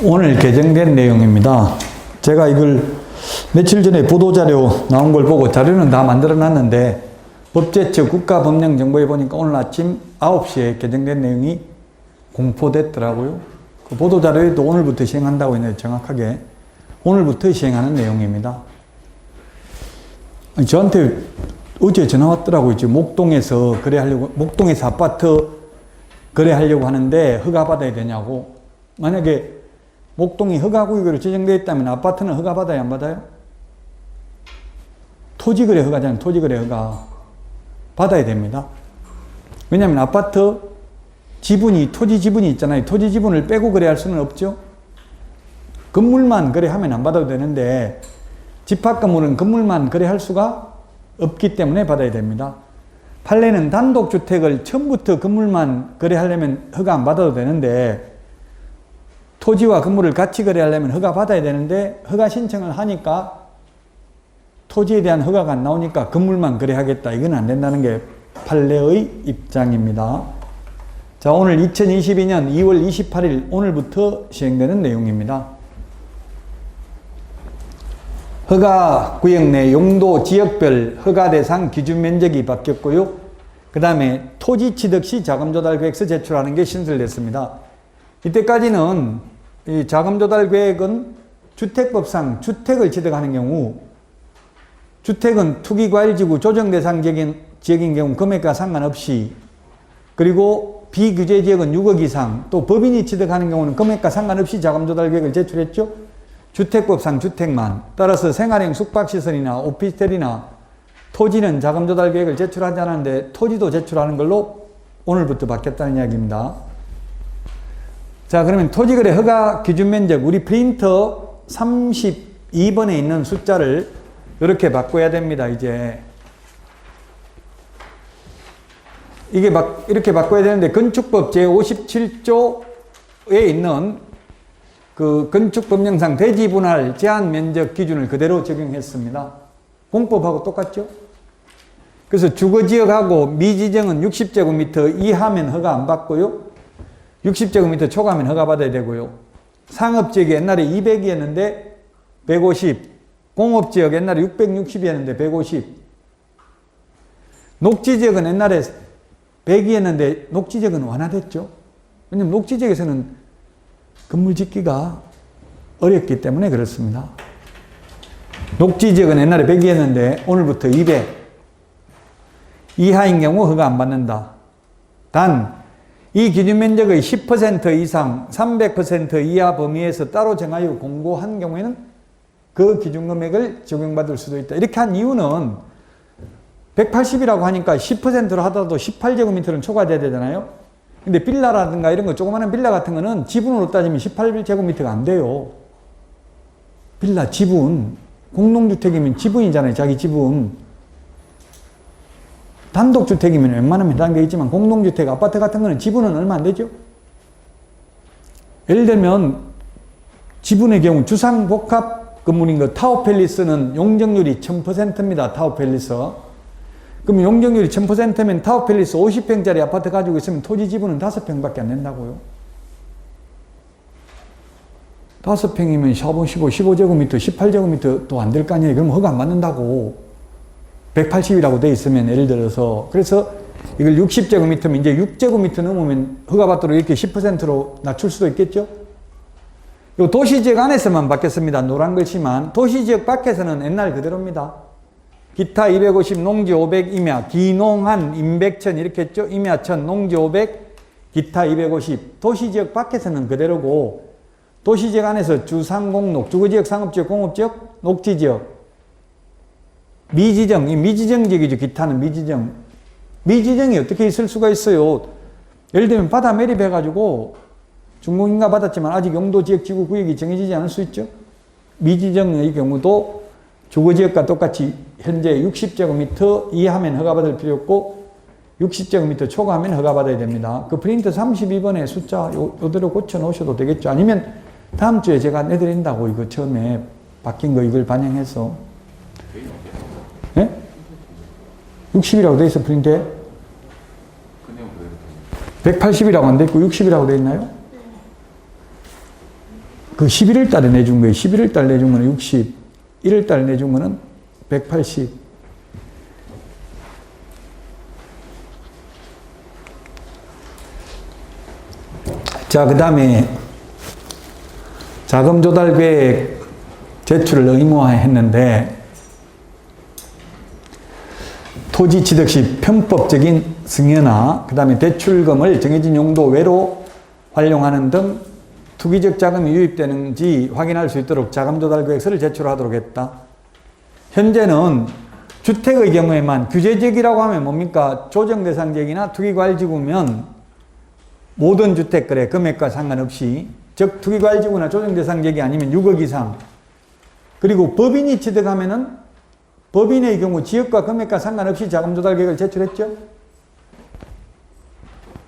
오늘 개정된 내용입니다. 제가 이걸 며칠 전에 보도자료 나온 걸 보고 자료는 다 만들어 놨는데 법제처 국가법령정보에 보니까 오늘 아침 9시에 개정된 내용이 공포됐더라고요. 그 보도자료에도 오늘부터 시행한다고 했는데 정확하게 오늘부터 시행하는 내용입니다. 저한테 어제 전화 왔더라고요. 지금 목동에서 거래하려고, 목동에서 아파트 거래하려고 하는데 허가 받아야 되냐고. 만약에 목동이 허가구역으로 지정되어 있다면 아파트는 허가 받아야 안 받아요? 토지거래 허가잖아요. 토지거래 허가. 받아야 됩니다. 왜냐하면 아파트 지분이, 토지 지분이 있잖아요. 토지 지분을 빼고 거래할 수는 없죠. 건물만 거래하면 안 받아도 되는데 집합 건물은 건물만 거래할 수가 없기 때문에 받아야 됩니다. 판례는 단독주택을 처음부터 건물만 거래하려면 허가 안 받아도 되는데 토지와 건물을 같이 거래하려면 허가 받아야 되는데 허가 신청을 하니까 토지에 대한 허가가 안 나오니까 건물만 거래하겠다. 이건 안 된다는 게 판례의 입장입니다. 자, 오늘 2022년 2월 28일 오늘부터 시행되는 내용입니다. 허가 구역 내 용도 지역별 허가 대상 기준 면적이 바뀌었고요. 그 다음에 토지 취득 시 자금 조달 계획서 제출하는 게 신설됐습니다. 이때까지는 이 자금 조달 계획은 주택법상 주택을 취득하는 경우 주택은 투기과일지구 조정 대상 지역인, 지역인 경우 금액과 상관없이 그리고 비규제 지역은 6억 이상 또 법인이 취득하는 경우는 금액과 상관없이 자금 조달 계획을 제출했죠. 주택법상 주택만 따라서 생활형 숙박시설이나 오피스텔이나 토지는 자금 조달 계획을 제출하지 않았는데 토지도 제출하는 걸로 오늘부터 바뀌었다는 이야기입니다. 자 그러면 토지거래 허가 기준 면적 우리 프린터 32번에 있는 숫자를 이렇게 바꿔야 됩니다. 이제 이게 막 이렇게 바꿔야 되는데 건축법 제 57조에 있는 그 건축법령상 대지 분할 제한 면적 기준을 그대로 적용했습니다. 공법하고 똑같죠? 그래서 주거지역하고 미지정은 60제곱미터 이하면 허가 안 받고요. 60제곱미터 초과하면 허가 받아야 되고요. 상업지역이 옛날에 200이었는데 150. 공업지역 옛날에 660이었는데 150. 녹지지역은 옛날에 100이었는데 녹지지역은 완화됐죠. 왜냐면 녹지지역에서는 건물 짓기가 어렵기 때문에 그렇습니다. 녹지지역은 옛날에 100이었는데 오늘부터 200. 이하인 경우 허가 안 받는다. 단, 이 기준 면적의 10% 이상 300% 이하 범위에서 따로 정하여 공고한 경우에는 그 기준 금액을 적용받을 수도 있다. 이렇게 한 이유는 180이라고 하니까 10%로 하더라도 18제곱미터는 초과돼야 되잖아요. 근데 빌라라든가 이런 거 조그마한 빌라 같은 거는 지분으로 따지면 18제곱미터가 안 돼요. 빌라 지분 공동주택이면 지분이잖아요. 자기 지분. 단독주택이면 웬만하면 해당되어 있지만 공동주택, 아파트 같은 거는 지분은 얼마 안 되죠? 예를 들면 지분의 경우 주상복합 건물인 거 타워팰리스는 용적률이 1000%입니다. 타워팰리스. 그럼 용적률이 1000%면 타워팰리스 50평짜리 아파트 가지고 있으면 토지 지분은 5평밖에 안 된다고요. 5평이면 15, 15, 15제곱미터, 18제곱미터 안될 거 아니에요. 그럼 허가 안 받는다고. 180이라고 돼 있으면 예를 들어서 그래서 이걸 60제곱미터면 이제 6제곱미터 넘으면 허가받도록 이렇게 10%로 낮출 수도 있겠죠? 요 도시지역 안에서만 바뀌었습니다. 노란 글씨만. 도시지역 밖에서는 옛날 그대로입니다. 기타 250, 농지 500, 임야, 기농한, 임백천 이렇게 했죠? 임야천, 농지 500, 기타 250. 도시지역 밖에서는 그대로고 도시지역 안에서 주상공록, 주거지역, 상업지역, 공업지역, 녹지지역 미지정, 이 미지정 지역이죠. 기타는 미지정. 미지정이 어떻게 있을 수가 있어요? 예를 들면 바다 매립해가지고 중공인가 받았지만 아직 용도 지역 지구 구역이 정해지지 않을 수 있죠. 미지정의 경우도 주거지역과 똑같이 현재 60제곱미터 이하면 허가받을 필요 없고 60제곱미터 초과하면 허가받아야 됩니다. 그 프린트 32번의 숫자 요, 요대로 고쳐 놓으셔도 되겠죠. 아니면 다음 주에 제가 내드린다고 이거 처음에 바뀐 거 이걸 반영해서 예? 60이라고 돼 있어 프린트에? 180이라고 안 돼 있고 60이라고 돼 있나요? 그 11월 달에 내준 거예요. 11월 달 내준 거는 60, 1월 달 내준 거는 180. 자, 그 다음에 자금 조달 계획 제출을 의무화했는데 토지 취득 시 편법적인 승여나 그 다음에 대출금을 정해진 용도 외로 활용하는 등 투기적 자금이 유입되는지 확인할 수 있도록 자금 조달 계획서를 제출하도록 했다. 현재는 주택의 경우에만 규제지역이라고 하면 뭡니까? 조정 대상 지역이나 투기과열지구면 모든 주택 거래 금액과 상관없이 즉 투기과열지구나 조정 대상 지역이 아니면 6억 이상 그리고 법인이 취득하면은 법인의 경우 지역과 금액과 상관없이 자금 조달 계획을 제출했죠.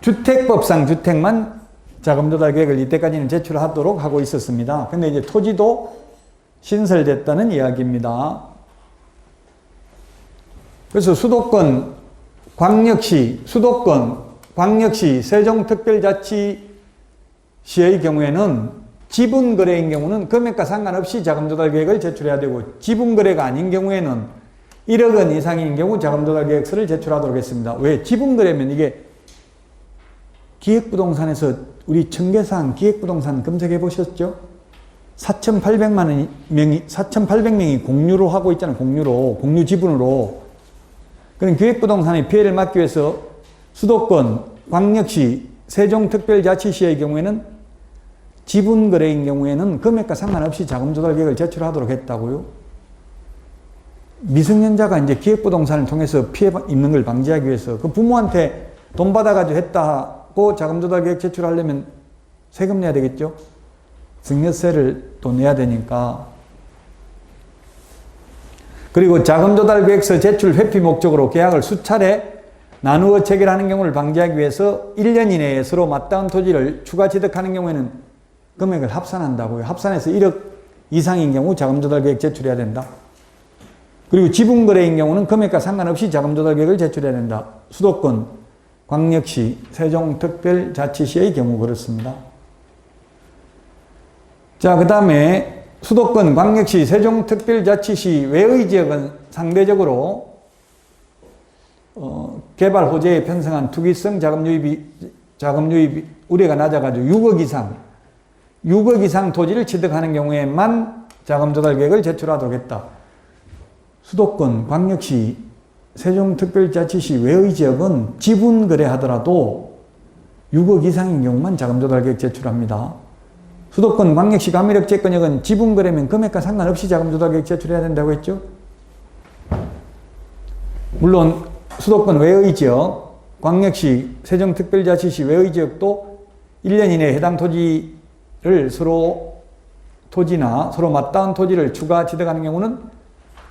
주택법상 주택만 자금 조달 계획을 이때까지는 제출하도록 하고 있었습니다. 근데 이제 토지도 신설됐다는 이야기입니다. 그래서 수도권 광역시, 수도권 광역시 세종특별자치시의 경우에는 지분 거래인 경우는 금액과 상관없이 자금 조달 계획을 제출해야 되고 지분 거래가 아닌 경우에는 1억 원 이상인 경우 자금 조달 계획서를 제출하도록 했습니다. 왜? 지분 거래면 이게 기획부동산에서 우리 청계산 기획부동산 검색해 보셨죠? 4,800만 명이 4,800명이 공유로 하고 있잖아요. 공유로 공유 지분으로. 그런 기획부동산의 피해를 막기 위해서 수도권, 광역시, 세종특별자치시의 경우에는 지분 거래인 경우에는 금액과 상관없이 자금 조달 계획을 제출하도록 했다고요. 미성년자가 이제 기획부동산을 통해서 피해 입는 걸 방지하기 위해서 그 부모한테 돈 받아가지고 했다고 자금 조달 계획 제출하려면 세금 내야 되겠죠? 증여세를 또 내야 되니까. 그리고 자금 조달 계획서 제출 회피 목적으로 계약을 수차례 나누어 체결하는 경우를 방지하기 위해서 1년 이내에 서로 맞닿은 토지를 추가 취득하는 경우에는 금액을 합산한다고요. 합산해서 1억 이상인 경우 자금 조달 계획 제출해야 된다. 그리고 지분 거래인 경우는 금액과 상관없이 자금 조달 계획을 제출해야 된다. 수도권, 광역시, 세종특별자치시의 경우 그렇습니다. 자, 그 다음에 수도권, 광역시, 세종특별자치시 외의 지역은 상대적으로 어, 개발 호재에 편성한 투기성 자금 유입이, 자금 유입 우려가 낮아가지고 6억 이상, 6억 이상 토지를 취득하는 경우에만 자금 조달 계획을 제출하도록 했다. 수도권, 광역시, 세종특별자치시 외의 지역은 지분 거래하더라도 6억 이상인 경우만 자금 조달 계획 제출합니다. 수도권, 광역시, 감미력 채권역은 지분 거래면 금액과 상관없이 자금 조달 계획 제출해야 된다고 했죠. 물론 수도권 외의 지역, 광역시, 세종특별자치시 외의 지역도 1년 이내에 해당 토지 를 서로 토지나 서로 맞닿은 토지를 추가 취득하는 경우는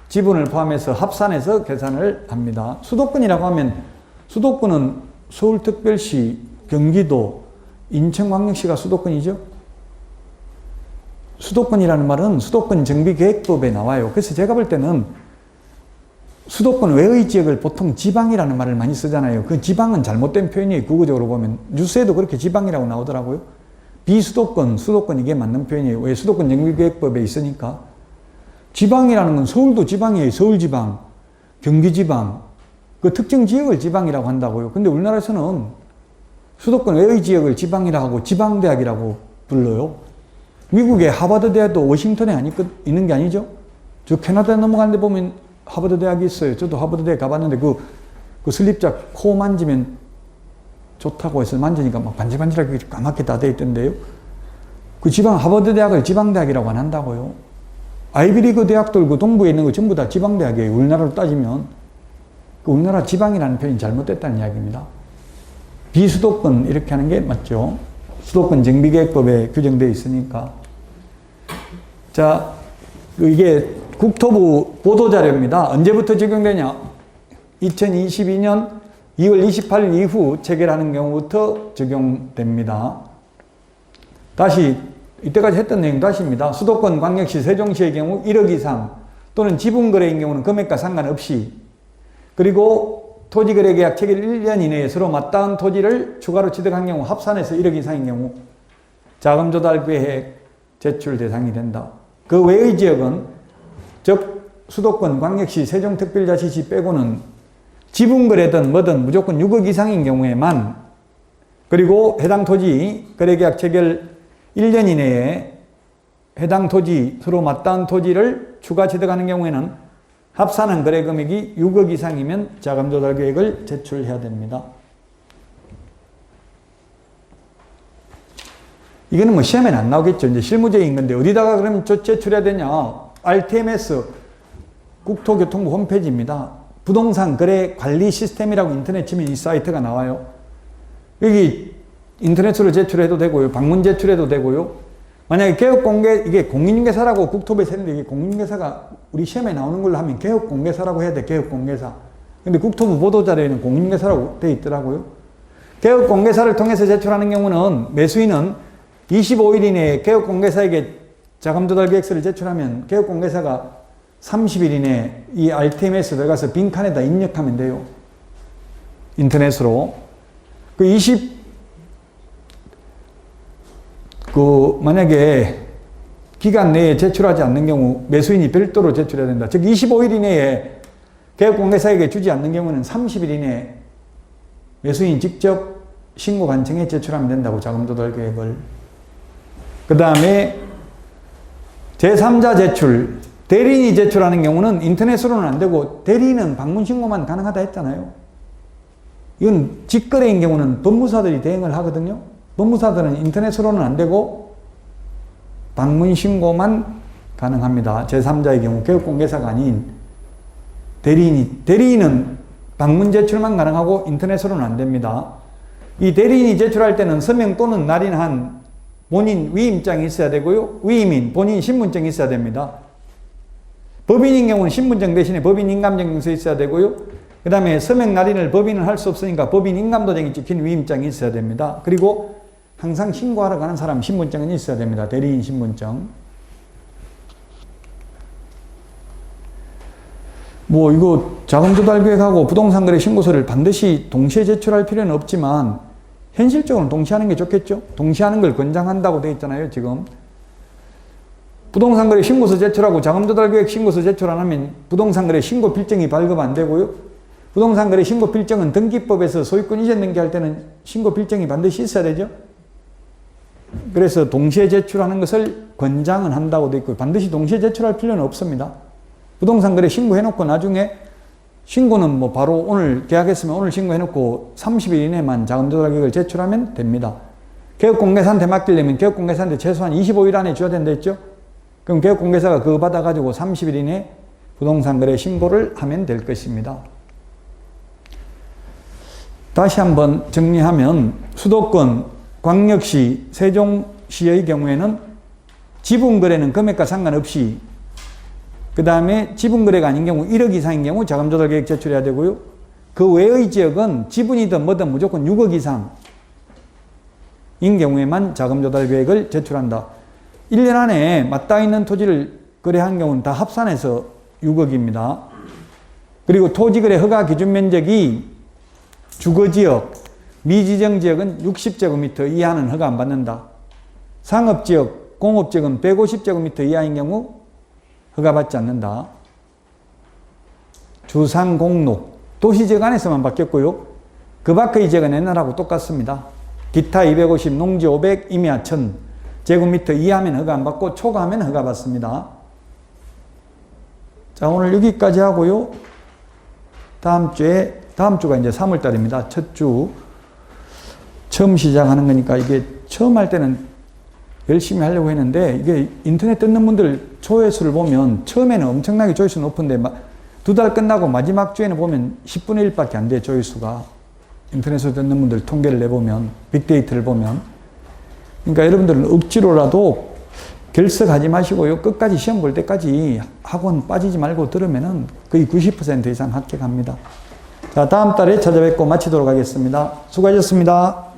지분을 포함해서 합산해서 계산을 합니다. 수도권이라고 하면 수도권은 서울특별시, 경기도, 인천광역시가 수도권이죠. 수도권이라는 말은 수도권 정비계획법에 나와요. 그래서 제가 볼 때는 수도권 외의 지역을 보통 지방이라는 말을 많이 쓰잖아요. 그 지방은 잘못된 표현이에요. 국어적으로 보면. 뉴스에도 그렇게 지방이라고 나오더라고요. 비수도권, 수도권 이게 맞는 표현이에요. 왜 수도권 정비계획법에 있으니까. 지방이라는 건 서울도 지방이에요. 서울지방, 경기지방. 그 특정 지역을 지방이라고 한다고요. 근데 우리나라에서는 수도권 외의 지역을 지방이라고 하고 지방대학이라고 불러요. 미국의 하버드 대학도 워싱턴에 아니, 있는 게 아니죠? 저 캐나다 넘어가는데 보면 하버드 대학이 있어요. 저도 하버드 대학 가봤는데 그, 그 슬립자 코 만지면 좋다고 해서 만지니까 막 반질반질하게 까맣게 다 돼 있던데요. 그 지방 하버드 대학을 지방 대학이라고 안 한다고요. 아이비리그 대학들 그 동부에 있는 거 전부 다 지방 대학이에요. 우리나라로 따지면. 그 우리나라 지방이라는 표현이 잘못됐다는 이야기입니다. 비수도권 이렇게 하는 게 맞죠. 수도권 정비계획법에 규정되어 있으니까. 자, 그 이게 국토부 보도자료입니다. 언제부터 적용되냐? 2022년 2월 28일 이후 체결하는 경우부터 적용됩니다. 다시 이때까지 했던 내용 다시입니다. 수도권 광역시 세종시의 경우 1억 이상 또는 지분거래인 경우는 금액과 상관없이 그리고 토지거래계약 체결 1년 이내에 서로 맞닿은 토지를 추가로 취득한 경우 합산해서 1억 이상인 경우 자금조달 계획 제출 대상이 된다. 그 외의 지역은 즉 수도권, 광역시, 세종특별자치시 빼고는 지분거래든 뭐든 무조건 6억 이상인 경우에만 그리고 해당 토지 거래계약 체결 1년 이내에 해당 토지 서로 맞닿은 토지를 추가 취득하는 경우에는 합산한 거래 금액이 6억 이상이면 자금 조달 계획을 제출해야 됩니다. 이거는 뭐 시험에는 안 나오겠죠. 이제 실무적인 건데 어디다가 저 제출해야 되냐? RTMS 국토교통부 홈페이지입니다. 부동산 거래 관리 시스템이라고 인터넷 치면 이 사이트가 나와요. 여기 인터넷으로 제출해도 되고요. 방문 제출해도 되고요. 만약에 개업 공개 이게 공인중개사라고 국토부에서 했는데 이게 공인중개사가 우리 시험에 나오는 걸로 하면 개업 공개사라고 해야 돼. 개업 공개사. 근데 국토부 보도자료에는 공인중개사라고 돼 있더라고요. 개업 공개사를 통해서 제출하는 경우는 매수인은 25일 이내에 개업 공개사에게 자금 조달 계획서를 제출하면 개업 공개사가 30일 이내에 이 RTMS 들어가서 빈칸에다 입력하면 돼요. 인터넷으로. 그 20, 그, 만약에 기간 내에 제출하지 않는 경우 매수인이 별도로 제출해야 된다. 즉, 25일 이내에 개업공개사에게 주지 않는 경우는 30일 이내에 매수인이 직접 신고 관청에 제출하면 된다고 자금조달 계획을. 그 다음에 제3자 제출, 대리인이 제출하는 경우는 인터넷으로는 안 되고 대리인은 방문 신고만 가능하다 했잖아요. 이건 직거래인 경우는 법무사들이 대행을 하거든요. 법무사들은 인터넷으로는 안 되고 방문 신고만 가능합니다. 제3자의 경우 개업공개사가 아닌 대리인이 대리인은 방문 제출만 가능하고 인터넷으로는 안 됩니다. 이 대리인이 제출할 때는 서명 또는 날인한 본인 위임장이 있어야 되고요. 위임인 본인 신분증이 있어야 됩니다. 법인인 경우는 신분증 대신에 법인 인감증명서 있어야 되고요. 그 다음에 서명 날인을 법인은 할 수 없으니까 법인 인감도장이 찍힌 위임장이 있어야 됩니다. 그리고 항상 신고하러 가는 사람 신분증은 있어야 됩니다. 대리인 신분증. 뭐 이거 자금 조달 계획하고 부동산 거래 신고서를 반드시 동시에 제출할 필요는 없지만 현실적으로는 동시에 하는 게 좋겠죠. 동시에 하는 걸 권장한다고 되어 있잖아요, 지금. 부동산 거래 신고서 제출하고 자금 조달 계획 신고서 제출 안 하면 부동산 거래 신고 필증이 발급 안 되고요. 부동산 거래 신고 필증은 등기법에서 소유권 이전 등기할 때는 신고 필증이 반드시 있어야 되죠. 그래서 동시에 제출하는 것을 권장은 한다고 되어 있고 반드시 동시에 제출할 필요는 없습니다. 부동산 거래 신고해 놓고 나중에 신고는 뭐 바로 오늘 계약했으면 오늘 신고해 놓고 30일 이내만 자금 조달 계획을 제출하면 됩니다. 개업공개사한테 맡기려면 개업공개사한테 최소한 25일 안에 줘야 된다 했죠? 그럼 개업공개사가 그거 받아가지고 30일 이내 부동산 거래 신고를 하면 될 것입니다. 다시 한번 정리하면 수도권, 광역시, 세종시의 경우에는 지분 거래는 금액과 상관없이 그 다음에 지분 거래가 아닌 경우 1억 이상인 경우 자금 조달 계획 제출해야 되고요. 그 외의 지역은 지분이든 뭐든 무조건 6억 이상인 경우에만 자금 조달 계획을 제출한다. 1년 안에 맞닿아 있는 토지를 거래한 경우는 다 합산해서 6억입니다. 그리고 토지 거래 허가 기준 면적이 주거 지역, 미지정 지역은 60제곱미터 이하는 허가 안 받는다. 상업 지역, 공업 지역은 150제곱미터 이하인 경우 허가 받지 않는다. 주상공록, 도시 지역 안에서만 바뀌었고요. 그 밖의 지역은 옛날하고 똑같습니다. 기타 250, 농지 500, 임야 1000 제곱미터 이하면 허가 안 받고 초과하면 허가 받습니다. 자, 오늘 여기까지 하고요. 다음 주에, 다음 주가 이제 3월 달입니다. 첫 주. 처음 시작하는 거니까 이게 처음 할 때는 열심히 하려고 했는데 이게 인터넷 듣는 분들 조회수를 보면 처음에는 엄청나게 조회수 높은데 두 달 끝나고 마지막 주에는 보면 10분의 1밖에 안 돼, 조회수가. 인터넷으로 듣는 분들 통계를 내보면, 빅데이터를 보면. 그러니까 여러분들은 억지로라도 결석하지 마시고요. 끝까지 시험 볼 때까지 학원 빠지지 말고 들으면은 거의 90% 이상 합격합니다. 자, 다음 달에 찾아뵙고 마치도록 하겠습니다. 수고하셨습니다.